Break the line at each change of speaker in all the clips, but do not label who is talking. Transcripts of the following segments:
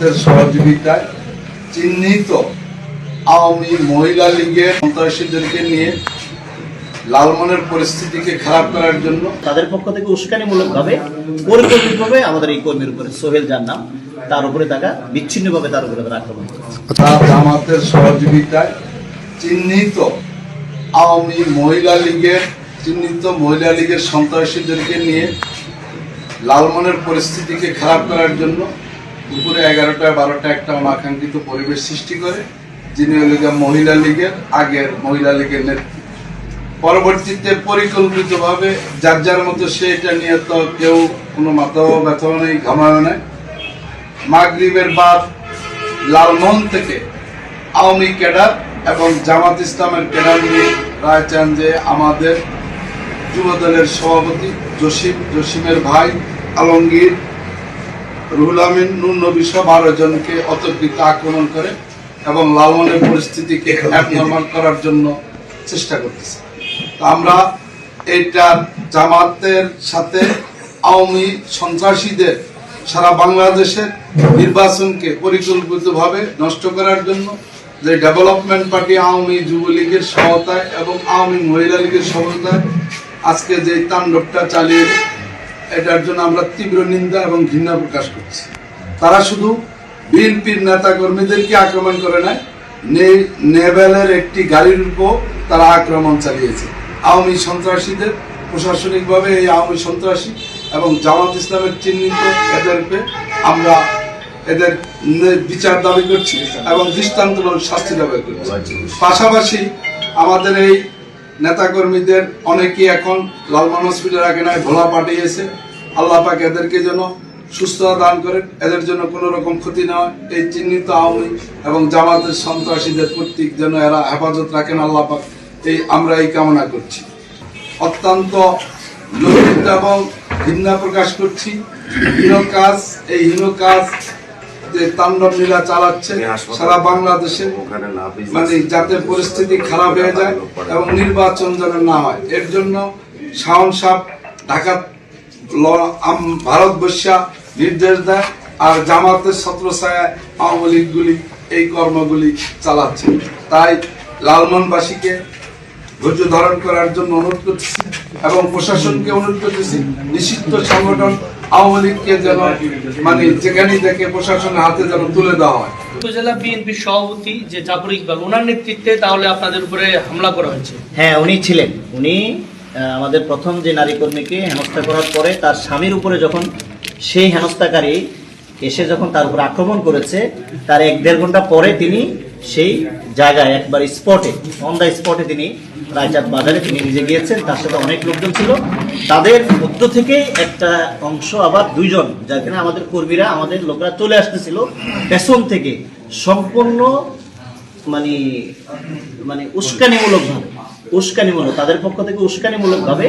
জামাতের সহযোগিতায় চিহ্নিত আওয়ামী মহিলা লীগের সন্ত্রাসীদেরকে নিয়ে লালমনের পরিস্থিতিকে খারাপ করার জন্য
তাদের পক্ষ থেকে উস্কানিমূলক ভাবে পরিকল্পিতভাবে আমাদের এই কর্মীর উপরে সোহেল যার নাম তার উপরে তারা বিচ্ছিন্নভাবে তার উপরে তারা আক্রমণ
তারা জামাতের সহযোগিতায় চিহ্নিত আওয়ামী মহিলা লীগের চিহ্নিত মহিলা লীগের সন্ত্রাসীদেরকে নিয়ে লালমনের পরিস্থিতিকে খারাপ করার জন্য দুপুরে এগারোটা বারোটা একটা অনাকাঙ্ক্ষিত পরিবেশ সৃষ্টি করে, যিনি হল মহিলা লীগের আগের মহিলা লীগের নেত্রী। পরবর্তীতে পরিকল্পিতভাবে যার যার মতো সে এটা নিয়ে তো কেউ কোনো মাথাও ব্যথাও নেই ঘামাও নেই। মাগরিবের বাদ লালমোহন থেকে আওয়ামী ক্যাডার এবং জামাত ইসলামের ক্যাডার নিয়ে রায় চান যে আমাদের যুব দলের সভাপতি জসিম জসিমের ভাই আলমগীর রুহুল আমিন নুন নবী সহ বারো জনকে অতর্কিত আক্রমণ করে এবং লালমনের পরিস্থিতিকে অ্যাবনর্মাল করার জন্য চেষ্টা করতেছে। আমরা এইটা জামাতের সাথে আওয়ামী সন্ত্রাসীদের সারা বাংলাদেশের নির্বাচনকে পরিকল্পিতভাবে নষ্ট করার জন্য যে ডেভেলপমেন্ট পার্টি আওয়ামী যুবলীগের সহায়তায় এবং আওয়ামী মহিলা লীগের সহায়তায় আজকে যে তাণ্ডবটা চালিয়ে এটার জন্য আমরা তীব্র নিন্দা এবং ঘৃণা প্রকাশ করছি। তারা শুধু বিএনপির নেতা কর্মীদেরকে আক্রমণ করে নাই, নে- নেভেলের একটি গাড়ির উপর তারা আক্রমণ চালিয়েছে। আওয়ামী সন্ত্রাসীদের প্রশাসনিকভাবে এই আওয়ামী সন্ত্রাসী এবং জামাত ইসলামের চিহ্নিত এদেরকে আমরা এদের বিচার দাবি করছি এবং দৃষ্টান্তমূলক শাস্তি দাবি করছি। পাশাপাশি আমাদের এই নেতাকর্মীদের অনেকেই এখন লালমান হসপিটাল এখানে ভোলা পাঠিয়েছে। আল্লাহ পাক এদেরকে যেন সুস্থতা দান করেন, এদের জন্য কোনো রকম ক্ষতি না হয়। এই চিহ্নিত আওয়ামী এবং জামাতের সন্ত্রাসীদের কর্তৃক যেন এরা হেফাজত রাখেন, আল্লাহ পাক এই আমরা এই কামনা করছি। অত্যন্ত লজ্জিত এবং ঘৃণা প্রকাশ করছি। হীন কাজ এই হীন কাজ যে তাণ্ডব লীলা চালাচ্ছে সারা বাংলাদেশে। মানে যাতে পরিস্থিতি খারাপ হয়ে যায় এবং নির্বাচন যেন না হয়। এর জন্য শাওন সাহ ঢাকা নির্দেশ দেয় আর জামাতের ছত্রছায়া আওয়ামী লীগগুলি এই কর্মগুলি চালাচ্ছে। তাই লালমনবাসীকে ধৈর্য ধারণ করার জন্য অনুরোধ করতেছি এবং প্রশাসনকে অনুরোধ করতেছি নিষিদ্ধ সংগঠন আওয়ামী লীগকে যেন মানে যেখানেই দেখে প্রশাসনের হাতে যেন তুলে দেওয়া হয়।
উপজেলা বিএনপির সভাপতি যে জাফর ইকবাল ওনার নেতৃত্বে তাহলে আপনাদের উপরে হামলা করা হয়েছে?
হ্যাঁ উনি ছিলেন। উনি আহ, আমাদের প্রথম যে নারী কর্মীকে হেনস্থা করার পরে তার স্বামীর উপরে যখন সেই হেনস্থাকারী এসে যখন তার উপর আক্রমণ করেছে তার এক দেড় ঘণ্টা পরে তিনি সেই জায়গায় একবার স্পটে অন দ্য স্পটে তিনি রায়চাঁদ বাজারে তিনি নিজে গিয়েছেন তার সাথে অনেক লোকজন ছিল। তাদের মধ্য থেকে একটা অংশ আবার দুইজন, যার আমাদের কর্মীরা, আমাদের লোকরা চলে আসতেছিল পেছন থেকে সম্পূর্ণ মানে মানে উস্কানিমূলক ভাবে উস্কানিমূলক, তাদের পক্ষ থেকে উস্কানিমূলক ভাবে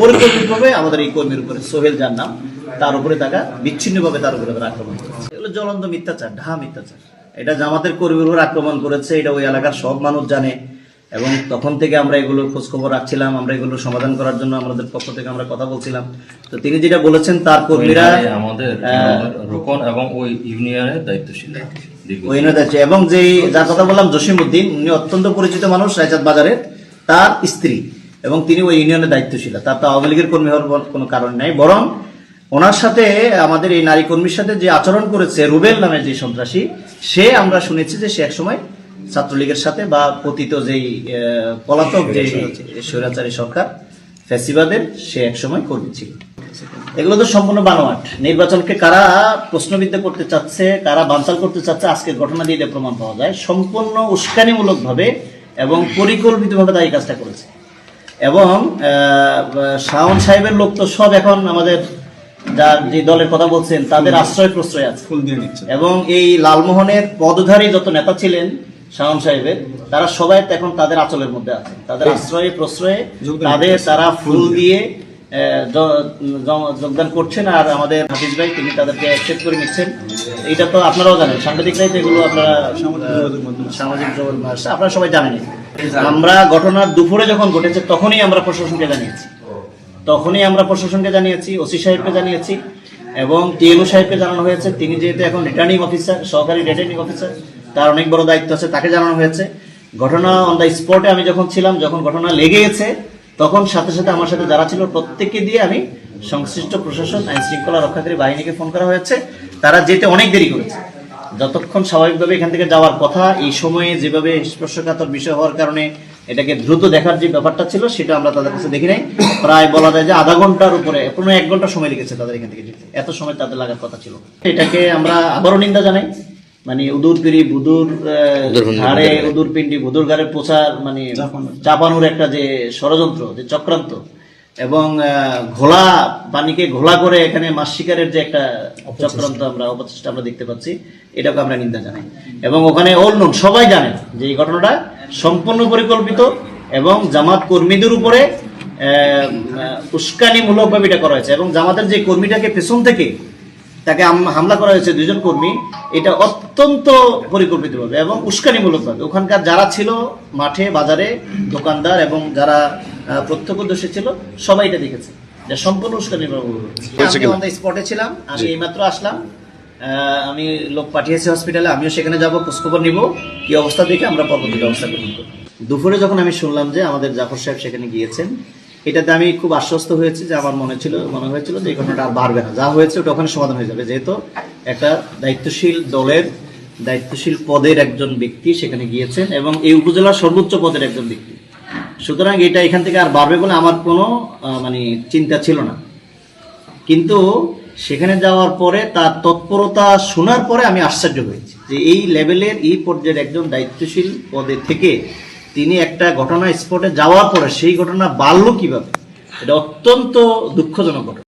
পরিকল্পিতভাবে আমাদের এই কর্মীর উপরে সোহেল যার নাম, তার উপরে তারা বিচ্ছিন্নভাবে তার উপরে আক্রমণ করেছে। এগুলো জ্বলন্ত মিথ্যাচার ঢা মিথ্যাচার। এটা জামাতের কর্মীর উপর আক্রমণ করেছে, এটা ওই এলাকার সব মানুষ জানে। এবং তখন থেকে আমরা এগুলো খোঁজ খবর রাখছিলাম আমরা এগুলো সমাধান করার জন্য আমাদের পক্ষ থেকে আমরা কথা বলছিলাম। তো তিনি যেটা বলেছেন তার কর্মীরা
আমাদের রোকন এবং ওই ইউনিয়নের দায়িত্বশীল।
ওই নয় এবং যে যার কথা বললাম জসিম উদ্দিন উনি অত্যন্ত পরিচিত মানুষ রায়চাঁদ বাজারের তার স্ত্রী। এবং তিনি ওই ইউনিয়নের দায়িত্বশীল। তার তো আওয়ামী লীগের কর্মী হওয়ার কোনো কারণ নাই। বরং ওনার সাথে আমাদের এই নারী কর্মীর সাথে যে আচরণ করেছে রুবেল নামের যে সন্ত্রাসী সে আমরা শুনেছি যে সে একসময় ছাত্রলীগের সাথে বা পতিত যেই পলাতক যে স্বৈরাচারী সরকার ফ্যাসিবাদের সে একসময় কর্মী ছিল। এগুলো তো সম্পূর্ণ বানোয়াট। নির্বাচনকে কারা প্রশ্নবিদ্ধ করতে চাচ্ছে কারা বানচাল করতে চাচ্ছে আজকের ঘটনা দিয়ে প্রমাণ পাওয়া যায়। সম্পূর্ণ উস্কানিমূলক ভাবে এবং পরিকল্পিতভাবে তারা এই কাজটা করেছে। এবং আহ, শাওন সাহেবের লোক তো সব এখন আমাদের যার যে দলের কথা বলছেন তাদের আশ্রয় প্রশ্রয় আছে। এবং এই লালমোহনের পদধারী যত নেতা ছিলেন শাওন সাহেবের তারা সবাই তো এখন তাদের আচলের মধ্যে আছে। তাদের আশ্রয়ে প্রশ্রয়ে তাদের তারা ফুল দিয়ে যোগদান করছেন আর আমাদের হাফিজ ভাই তিনি তাদেরকে অ্যাকসেপ্ট করে নিচ্ছেন। এটা তো আপনারাও জানেন সাংবাদিকরাই তো এগুলো আপনারা সামাজিক যোগাযোগ মাধ্যম, আপনারা সবাই জানেন। আমরা ঘটনার দুপুরে যখন ঘটেছে তখনই আমরা প্রশাসনকে জানিয়েছি। তখনই আমরা প্রশাসনকে জানিয়েছি ওসি সাহেবকে জানিয়েছি এবং টিএলও সাহেবকে জানানো হয়েছে। তিনি যেহেতু এখন রিটার্নিং অফিসার সহকারী রিটার্নিং অফিসার তার অনেক বড় দায়িত্ব আছে, তাকে জানানো হয়েছে। ঘটনা অন দ্য স্পটে আমি যখন ছিলাম, যখন ঘটনা লেগে গেছে তখন সাথে সাথে আমার সাথে যারা ছিল প্রত্যেককে দিয়ে আমি সংশ্লিষ্ট প্রশাসন, আইন শৃঙ্খলা রক্ষাকারী বাহিনীকে ফোন করা হয়েছে। তারা যেতে অনেক দেরি করেছে। যতক্ষণ স্বাভাবিকভাবে এখান থেকে যাওয়ার কথা, এই সময়ে যেভাবে স্পর্শকাতর বিষয় হওয়ার কারণে এটাকে দ্রুত দেখার যে ব্যাপারটা ছিল, সেটা আমরা তাদের কাছে দেখি নাই। প্রায় বলা যায় যে আধা ঘণ্টার উপরে পনেরো এক ঘণ্টা সময় লেগেছে তাদের এখান থেকে যেতে। এত সময় তাদের লাগার কথা ছিল। এটাকে আমরা আবারও নিন্দা জানাই। মানে উদুর পিড়ি বুদুর ঘাড়ে উদুর পিন্ডি বুদুর ঘাড়ে প্রচার মানে চাপানোর একটা যে ষড়যন্ত্র যে চক্রান্ত। এবং আহ, ঘোলা পানিকে ঘোলা করে এখানে মাছ শিকারের যে একটা চক্রান্ত আমরা অপচেষ্টা আমরা দেখতে পাচ্ছি এটাকে আমরা নিন্দা জানাই। এবং ওখানে অল নোন সবাই জানে যে এই ঘটনাটা সম্পূর্ণ পরিকল্পিত এবং জামাত কর্মীদের উপরে উস্কানিমূলক ভাবে এটা করা হয়েছে। এবং জামাতের যে কর্মীটাকে পেছন থেকে তাকে হামলা করা হয়েছে দুজন কর্মী। এটা অত্যন্ত পরিকল্পিতভাবে এবং উস্কানিমূলকভাবে। ওখানকার যারা ছিল মাঠে বাজারে দোকানদার এবং যারা প্রত্যক্ষদর্শী ছিল সবাই এটা দেখেছে। যে সম্পূর্ণ উস্কানিমূলক আমি স্পটে ছিলাম আমি এইমাত্র আসলাম। আহ, আমি লোক পাঠিয়েছি হসপিটালে আমিও সেখানে যাব খোঁজখবর নিব। কি অবস্থা দেখে আমরা পরবর্তী ব্যবস্থা গ্রহণ করব। দুপুরে যখন আমি শুনলাম যে আমাদের জাফর সাহেব সেখানে গিয়েছেন এটাতে আমি খুব আশ্বস্ত হয়েছি যে আমার মনে ছিল, মনে হয়েছিল যে ঘটনাটা আর বাড়বে না। যা হয়েছে ওটা ওখানে সমাধান হয়ে যাবে। যেহেতু একটা দায়িত্বশীল দলের, দায়িত্বশীল পদের একজন ব্যক্তি সেখানে গিয়েছেন এবং এই উপজেলার সর্বোচ্চ পদের একজন ব্যক্তি। সুতরাং এটা এখান থেকে আর বাড়বে বলে আমার কোনো মানে চিন্তা ছিল না। কিন্তু সেখানে যাওয়ার পরে তার তৎপরতা শোনার পরে আমি আশ্চর্য হয়েছি যে এই লেভেলের এই পর্যায়ের একজন দায়িত্বশীল পদে থেকে তিনি একটা ঘটনা স্পটে যাওয়ার পরে সেই ঘটনা বাড়লো কীভাবে? এটা অত্যন্ত দুঃখজনক ঘটনা।